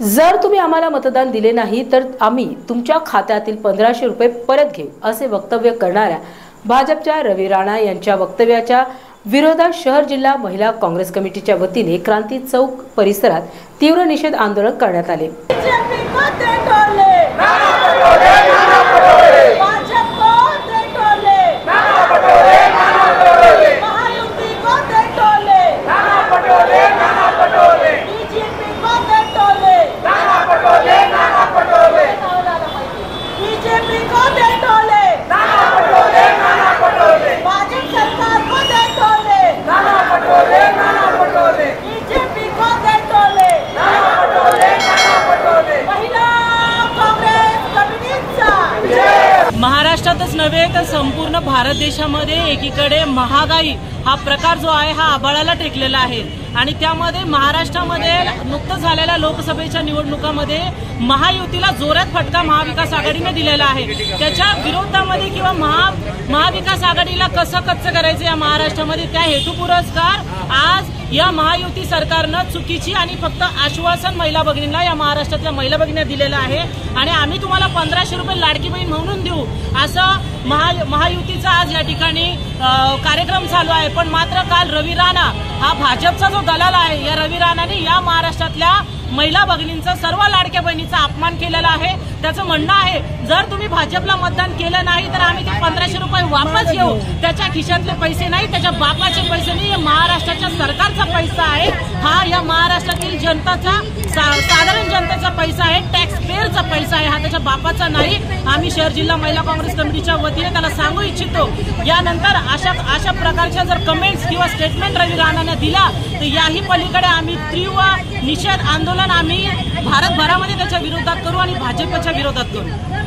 जर तुम्ही आम्हाला मतदान दिले नाही तर आम्ही तुमच्या खात्यातील पंधराशे रुपये परत घेऊ असे वक्तव्य करणाऱ्या भाजपच्या रवी राणा यांच्या वक्तव्याच्या विरोधात शहर जिल्हा महिला काँग्रेस कमिटीच्या वतीने क्रांती चौक परिसरात तीव्र निषेध आंदोलन करण्यात आले. महाराष्ट्रातच नव्हे तर संपूर्ण भारत देशामध्ये एकीकडे महागाई हा प्रकार जो आहे हा आबाळाला टेकलेला आहे. आणि त्यामध्ये महाराष्ट्रामध्ये नुकतंच झालेल्या लोकसभेच्या निवडणुकामध्ये महायुतीला जोरात फटका महाविकास आघाडीने दिलेला आहे. त्याच्या विरोधामध्ये किंवा महा महाविकास आघाडीला कसं कच्चं करायचं या महाराष्ट्रामध्ये त्या हेतुपुरस्कार आज या महायुती सरकारनं चुकीची आणि फक्त आश्वासन महिला भगिनींना या महाराष्ट्रातल्या महिला भगिनींना दिलेलं आहे. आणि आम्ही तुम्हाला पंधराशे रुपये लाडकी बहीण म्हणून देऊ. असं महा महायुतीचा आज या ठिकाणी कार्यक्रम चालू आहे. पण मात्र काल रवी राणा हा भाजपचा जो दलाल आहे या रवी राणाने या महाराष्ट्रातल्या महिला भगिनींचा सर्व लाडक्या बहिणीचा अपमान केलेला आहे. त्याचं म्हणणं आहे जर तुम्ही भाजपला मतदान केलं नाही तर आम्ही ते पंधराशे रुपये वापस घेऊ. त्याच्या खिशातले पैसे नाही त्याच्या बापाचे पैसे नाही हे महाराष्ट्राच्या सरकारचा पैसा आहे हा या महाराष्ट्रातील जनताचा सा- साधारण जनतेचा पैसा आहे टॅक्स पेअरचा पैसा आहे हा त्याच्या बापाचा नाही. आम्ही शहर जिल्हा महिला काँग्रेस कमिटीच्या वतीने त्याला सांगू इच्छितो. यानंतर अशा अशा प्रकारच्या जर कमेंट्स किंवा स्टेटमेंट रवी राणाने दिला तर याही पलीकडे आम्ही तीव्र निषेध आंदोलन आम्ही भारतभरामध्ये त्याच्या विरोधात करू आणि भाजपच्या विरोधात करू.